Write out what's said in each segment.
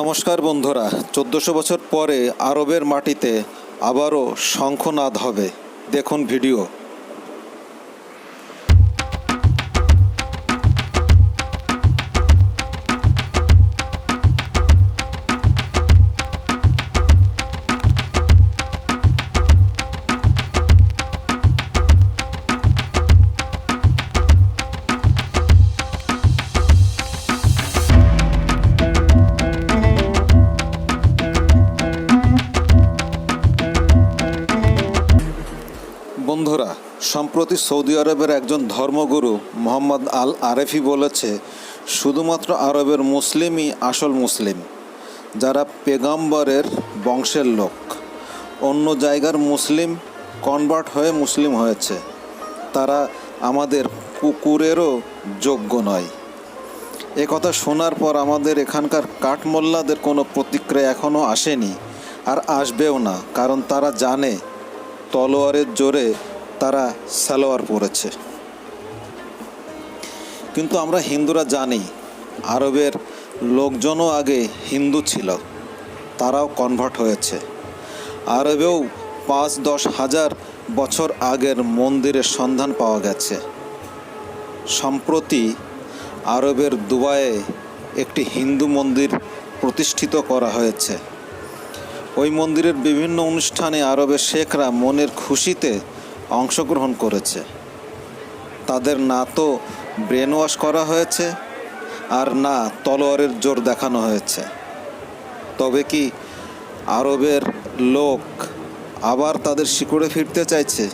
নমস্কার বন্ধুরা চোদ্দোশো বছর পরে আরবের মাটিতে আবারও শঙ্খনাদ হবে। দেখুন ভিডিও। বন্ধুরা, সম্প্রতি সৌদি আরবের একজন ধর্মগুরু মোহাম্মদ আল আরেফি বলেছে, শুধুমাত্র আরবের মুসলিমই আসল মুসলিম, যারা পেগম্বরের বংশের লোক। অন্য জায়গার মুসলিম কনভার্ট হয়ে মুসলিম হয়েছে। তারা আমাদের কুকুরেরও যোগ্য নয়। এ কথা শোনার পর আমাদের এখানকার কাঠমোল্লাদের কোনো প্রতিক্রিয়া এখনও আসেনি, আর আসবেও না, কারণ তারা জানে, তলোয়ারের জোরে তারা সালোয়ার পরেছে। কিন্তু আমরা হিন্দুরা জানি, আরবের লোকজনও আগে হিন্দু ছিল, তারাও কনভার্ট হয়েছে। আরবেও পাঁচ দশ হাজার বছর আগের মন্দিরের সন্ধান পাওয়া গেছে। সম্প্রতি আরবের দুবাইয়ে একটি হিন্দু মন্দির প্রতিষ্ঠিত করা হয়েছে। ওই মন্দিরের বিভিন্ন অনুষ্ঠানে আরবের শেখরা মনের খুশিতে অংশগ্রহণ করেছে। তাদের না তো ব্রেন ওয়াশ করা হয়েছে আর না তলোয়ারের জোর দেখানো হয়েছে। তবে কি আরবের লোক আবার তাদের শিকড়ে ফিরতে চাইছে?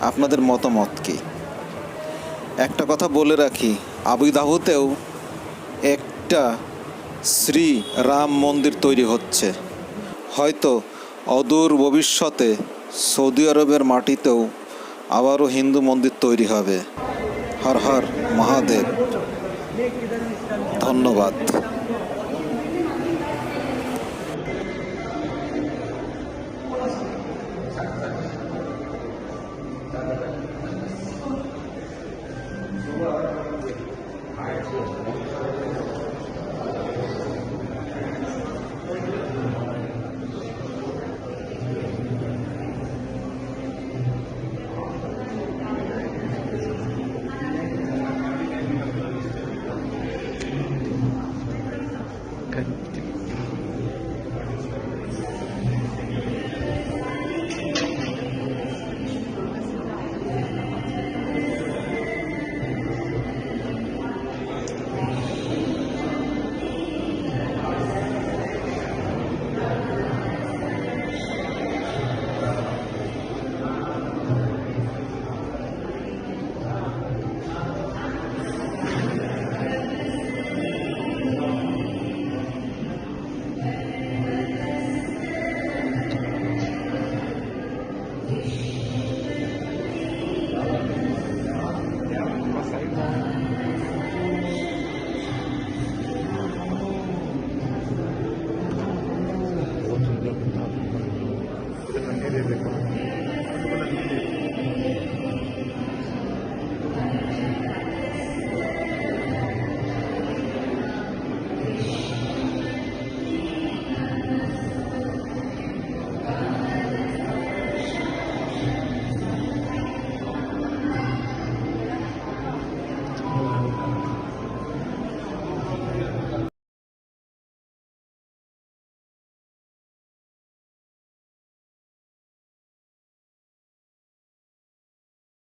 আপনাদের মতামত কি? একটা কথা বলে রাখি আবুদাহুতেও একটা শ্রী রাম মন্দির তৈরি হচ্ছে। হয়তো অদূর ভবিষ্যতে সৌদি আরবের মাটিতেও আবারও হিন্দু মন্দির তৈরি হবে। হর হর মহাদেব। ধন্যবাদ।